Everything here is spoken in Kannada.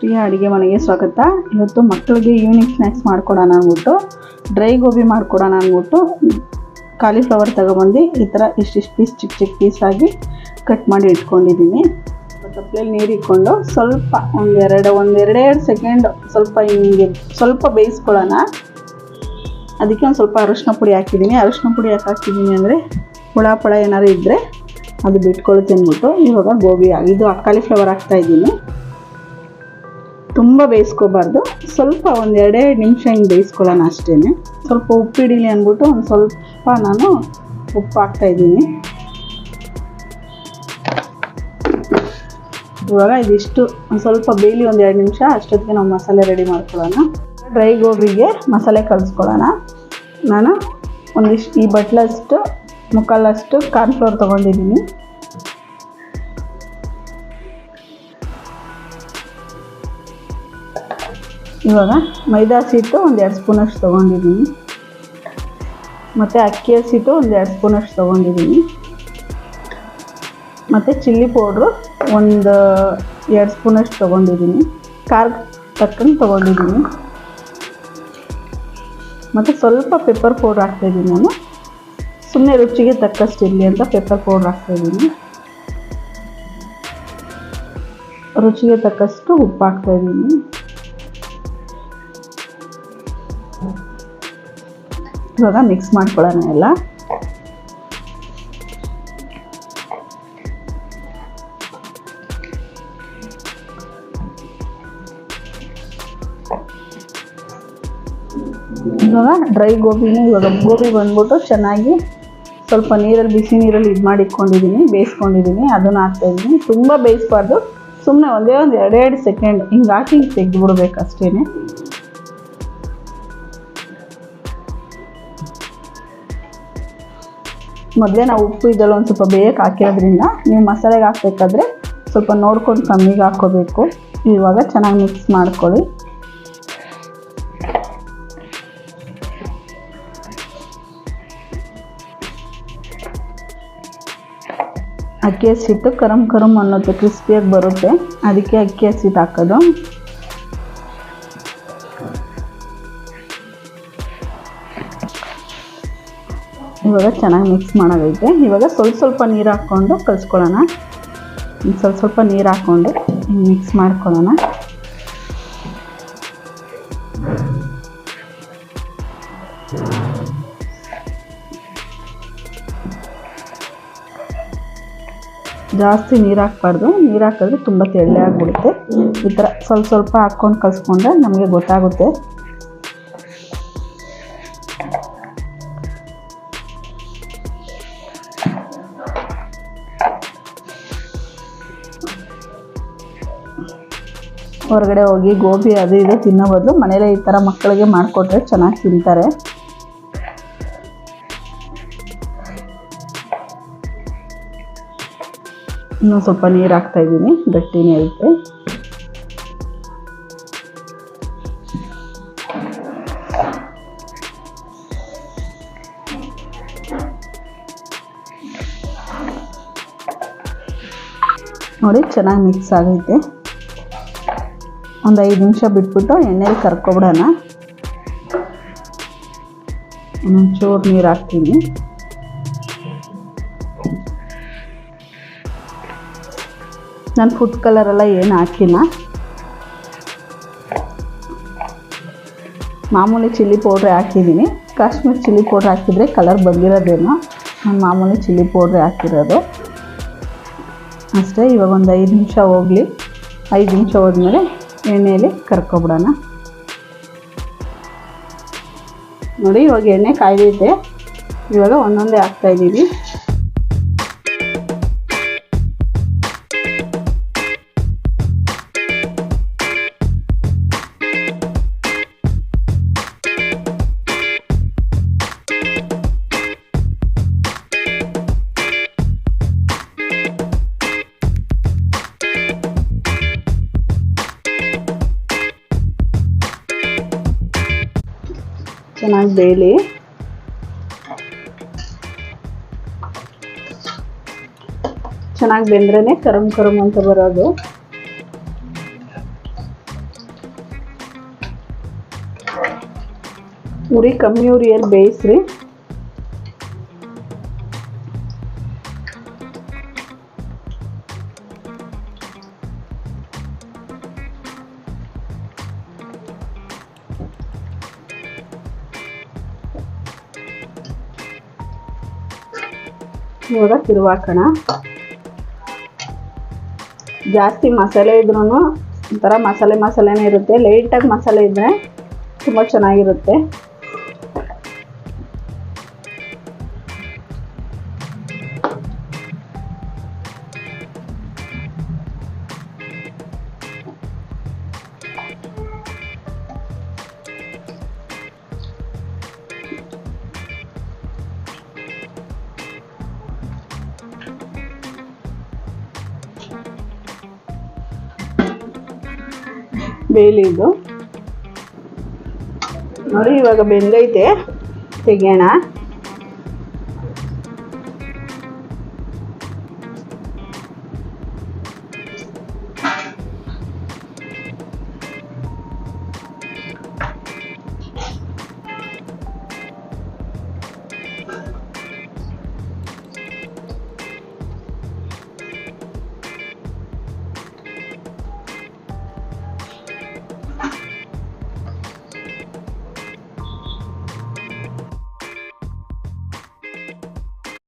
ಪ್ರಿಯ ಅಡುಗೆ ಮನೆಗೆ ಸ್ವಾಗತ. ಇವತ್ತು ಮಕ್ಕಳಿಗೆ ಈವ್ನಿಂಗ್ ಸ್ನ್ಯಾಕ್ಸ್ ಮಾಡ್ಕೊಡೋಣ ಅಂದ್ಬಿಟ್ಟು ಡ್ರೈ ಗೋಬಿ ಮಾಡ್ಕೊಡೋಣ ಅಂದ್ಬಿಟ್ಟು ಕಾಲಿಫ್ಲವರ್ ತಗೊಬಂದು ಈ ಥರ ಇಷ್ಟಿಷ್ಟು ಪೀಸ್ ಚಿಕ್ಕ ಚಿಕ್ಕ ಪೀಸ್ ಆಗಿ ಕಟ್ ಮಾಡಿ ಇಟ್ಕೊಂಡಿದ್ದೀನಿ. ತಪ್ಪಲೆಯಲ್ಲಿ ನೀರು ಇಟ್ಕೊಂಡು ಸ್ವಲ್ಪ ಒಂದೆರಡು ಒಂದೆರಡೆರಡು ಸೆಕೆಂಡ್ ಸ್ವಲ್ಪ ಹಿಂಗೆ ಸ್ವಲ್ಪ ಬೇಯಿಸ್ಕೊಳ್ಳೋಣ. ಅದಕ್ಕೆ ಒಂದು ಸ್ವಲ್ಪ ಅರಶಿನ ಪುಡಿ ಹಾಕಿದ್ದೀನಿ. ಅರಶಿನ ಪುಡಿ ಯಾಕೆ ಹಾಕಿದ್ದೀನಿ ಅಂದರೆ ಹುಳ ಪಳ ಏನಾದ್ರು ಇದ್ದರೆ ಅದು ಬಿಟ್ಕೊಳುತ್ತೆ ಅಂದ್ಬಿಟ್ಟು ಇವಾಗ ಗೋಬಿ ಇದು ಕಾಲಿಫ್ಲವರ್ ಹಾಕ್ತಾ ಇದ್ದೀನಿ. ತುಂಬ ಬೇಯಿಸ್ಕೋಬಾರ್ದು. ಸ್ವಲ್ಪ ಒಂದು ಎರಡೆರಡು ನಿಮಿಷ ಹಿಂಗೆ ಬೇಯಿಸ್ಕೊಳ್ಳೋಣ ಅಷ್ಟೇ ಸ್ವಲ್ಪ ಉಪ್ಪಿಡಿಲಿ ಅಂದ್ಬಿಟ್ಟು ಒಂದು ಸ್ವಲ್ಪ ನಾನು ಉಪ್ಪು ಹಾಕ್ತಾಯಿದ್ದೀನಿ ಇವಾಗ ಇದಿಷ್ಟು. ಒಂದು ಸ್ವಲ್ಪ ಬೇಯಲಿ ಒಂದು ಎರಡು ನಿಮಿಷ, ಅಷ್ಟೊತ್ತಿಗೆ ನಾವು ಮಸಾಲೆ ರೆಡಿ ಮಾಡ್ಕೊಳ್ಳೋಣ. ಡ್ರೈ ಗೋಬಿಗೆ ಮಸಾಲೆ ಕಲಿಸ್ಕೊಳ್ಳೋಣ. ನಾನು ಒಂದಿಷ್ಟು ಈ ಬಟ್ಲಷ್ಟು ಮುಕ್ಕಾಲಷ್ಟು ಕಾರ್ನ್ಫ್ಲೋರ್ ತೊಗೊಂಡಿದ್ದೀನಿ. ಇವಾಗ ಮೈದಾ ಹಸಿಟ್ಟು ಒಂದು ಎರಡು ಸ್ಪೂನಷ್ಟು ತೊಗೊಂಡಿದ್ದೀನಿ. ಮತ್ತು ಅಕ್ಕಿ ಹಸಿಟ್ಟು ಒಂದು ಎರಡು ಸ್ಪೂನಷ್ಟು ತೊಗೊಂಡಿದ್ದೀನಿ. ಮತ್ತು ಚಿಲ್ಲಿ ಪೌಡ್ರು ಒಂದು ಎರಡು ಸ್ಪೂನಷ್ಟು ತೊಗೊಂಡಿದ್ದೀನಿ. ಖಾರಕ್ಕೆ ತಕ್ಕಂಗೆ ತೊಗೊಂಡಿದ್ದೀನಿ. ಮತ್ತು ಸ್ವಲ್ಪ ಪೆಪ್ಪರ್ ಪೌಡ್ರ್ ಹಾಕ್ತಾಯಿದ್ದೀನಿ ನಾನು. ಸುಮ್ಮನೆ ರುಚಿಗೆ ತಕ್ಕಷ್ಟು ಇರಲಿ ಅಂತ ಪೆಪ್ಪರ್ ಪೌಡ್ರ್ ಹಾಕ್ತಾಯಿದ್ದೀನಿ ರುಚಿಗೆ ತಕ್ಕಷ್ಟು ಉಪ್ಪು ಹಾಕ್ತಾಯಿದ್ದೀನಿ ಇವಾಗ ಮಿಕ್ಸ್ ಮಾಡ್ಕೊಳ್ಳೋಣ ಎಲ್ಲ. ಇವಾಗ ಡ್ರೈ ಗೋಬಿನ ಇವಾಗ ಗೋಬಿ ಬಂದ್ಬಿಟ್ಟು ಚೆನ್ನಾಗಿ ಸ್ವಲ್ಪ ನೀರಲ್ಲಿ ಬಿಸಿ ನೀರಲ್ಲಿ ಇದು ಮಾಡಿ ಇಟ್ಕೊಂಡಿದ್ದೀನಿ ಬೇಯಿಸ್ಕೊಂಡಿದ್ದೀನಿ, ಅದನ್ನು ಹಾಕ್ತಾಯಿದ್ದೀನಿ. ತುಂಬ ಬೇಯಿಸ್ಬಾರ್ದು. ಸುಮ್ಮನೆ ಒಂದೇ ಒಂದು ಎರಡೆರಡು ಸೆಕೆಂಡ್ ಹಿಂಗೆ ಹಾಕಿ ತೆಗೆದುಬಿಡ್ಬೇಕು ಅಷ್ಟೇ ಮೊದಲೇ ನಾವು ಉಪ್ಪು ಇದೆಲ್ಲ ಒಂದು ಸ್ವಲ್ಪ ಬೇಗ ಹಾಕಿರೋದ್ರಿಂದ ನೀವು ಮಸಾಲೆಗೆ ಹಾಕಬೇಕಾದ್ರೆ ಸ್ವಲ್ಪ ನೋಡ್ಕೊಂಡು ಕಮ್ಮಿಗೆ ಹಾಕ್ಕೋಬೇಕು. ಇವಾಗ ಚೆನ್ನಾಗಿ ಮಿಕ್ಸ್ ಮಾಡ್ಕೊಳ್ಳಿ. ಅಕ್ಕಿ ಹಸಿಟ್ಟು ಕರಮ್ ಕರಮ್ ಅನ್ನೋದು ಕ್ರಿಸ್ಪಿಯಾಗಿ ಬರುತ್ತೆ. ಅದಕ್ಕೆ ಅಕ್ಕಿ ಹಸಿಟ್ಟು ಹಾಕೋದು. ಇವಾಗ ಚೆನ್ನಾಗಿ ಮಿಕ್ಸ್ ಮಾಡೋದೈತೆ. ಇವಾಗ ಸ್ವಲ್ಪ ಸ್ವಲ್ಪ ನೀರು ಹಾಕ್ಕೊಂಡು ಕಲಿಸ್ಕೊಳ್ಳೋಣ. ಸ್ವಲ್ಪ ಸ್ವಲ್ಪ ನೀರು ಹಾಕ್ಕೊಂಡು ಮಿಕ್ಸ್ ಮಾಡ್ಕೊಳ್ಳೋಣ. ಜಾಸ್ತಿ ನೀರು ಹಾಕ್ಬಾರ್ದು. ನೀರು ಹಾಕಿದ್ರೆ ತುಂಬ ತೆಳ್ಳೆ ಆಗಿಬಿಡುತ್ತೆ ಈ ಥರ ಸ್ವಲ್ಪ ಸ್ವಲ್ಪ ಹಾಕ್ಕೊಂಡು ಕಲಿಸ್ಕೊಂಡ್ರೆ ನಮಗೆ ಗೊತ್ತಾಗುತ್ತೆ. ಹೊರಗಡೆ ಹೋಗಿ ಗೋಬಿ ಅದು ಇದು ತಿನ್ನೋ ಬದಲು ಮನೇಲೇ ಈ ಥರ ಮಕ್ಕಳಿಗೆ ಮಾಡಿಕೊಟ್ರೆ ಚೆನ್ನಾಗಿ ತಿಂತಾರೆ. ಇನ್ನೂ ಸ್ವಲ್ಪ ನೀರು ಹಾಕ್ತಾ ಇದ್ದೀನಿ ಗಟ್ಟಿನೇ ಐತೆ ನೋಡಿ, ಚೆನ್ನಾಗಿ ಮಿಕ್ಸ್ ಆಗೈತೆ. ಒಂದು ಐದು ನಿಮಿಷ ಬಿಟ್ಬಿಟ್ಟು ಎಣ್ಣೆಲಿ ಕರ್ಕೊಬಿಡೋಣ. ಒಂಚೂರು ನೀರು ಹಾಕ್ತೀನಿ. ನಾನು ಫುಡ್ ಕಲರೆಲ್ಲ ಏನು ಹಾಕಿಲ್ಲ. ಮಾಮೂಲಿ ಚಿಲ್ಲಿ ಪೌಡ್ರೆ ಹಾಕಿದ್ದೀನಿ. ಕಾಶ್ಮೀರ್ ಚಿಲ್ಲಿ ಪೌಡ್ರ್ ಹಾಕಿದರೆ ಕಲರ್ ಬಂದಿರೋದೇನೋ, ನಾನು ಮಾಮೂಲಿ ಚಿಲ್ಲಿ ಪೌಡ್ರೆ ಹಾಕಿರೋದು. ಅಷ್ಟೇ, ಇವಾಗ ಒಂದು ಐದು ನಿಮಿಷ ಹೋಗಲಿ. ಐದು ನಿಮಿಷ ಹೋದ್ಮೇಲೆ ಎಣ್ಣೆಯಲ್ಲಿ ಕರ್ಕೊಬಿಡೋಣ. ನೋಡಿ ಇವಾಗ ಎಣ್ಣೆ ಕಾಯ್ದಿದ್ದೆ ಇವಾಗ ಒಂದೊಂದೇ ಹಾಕ್ತಾಯಿದ್ದೀವಿ ಚೆನ್ನಾಗಿ ಬೇಯಲಿ ಚೆನ್ನಾಗಿ ಬೆಂದ್ರೇ ಕರಮ್ ಕರಮ್ ಅಂತ ಬರೋದು. ಉರಿ ಕಮ್ಮಿ ಉರಿಯಲ್ಲಿ ಬೇಯಿಸ್ರಿ. ಇವಾಗ ತಿರುವಾಕೋಣ? ಜಾಸ್ತಿ ಮಸಾಲೆ ಇದ್ರೂ ಒಂಥರ ಮಸಾಲೆ ಮಸಾಲೆನೇ ಇರುತ್ತೆ. ಲೈಟಾಗಿ ಮಸಾಲೆ ಇದ್ದರೆ ತುಂಬ ಚೆನ್ನಾಗಿರುತ್ತೆ. ಬೇಲಿದು ನೋಡಿ ಇವಾಗ ಬೆಂದೈತೆ. ತೆಗಿಯೋಣ.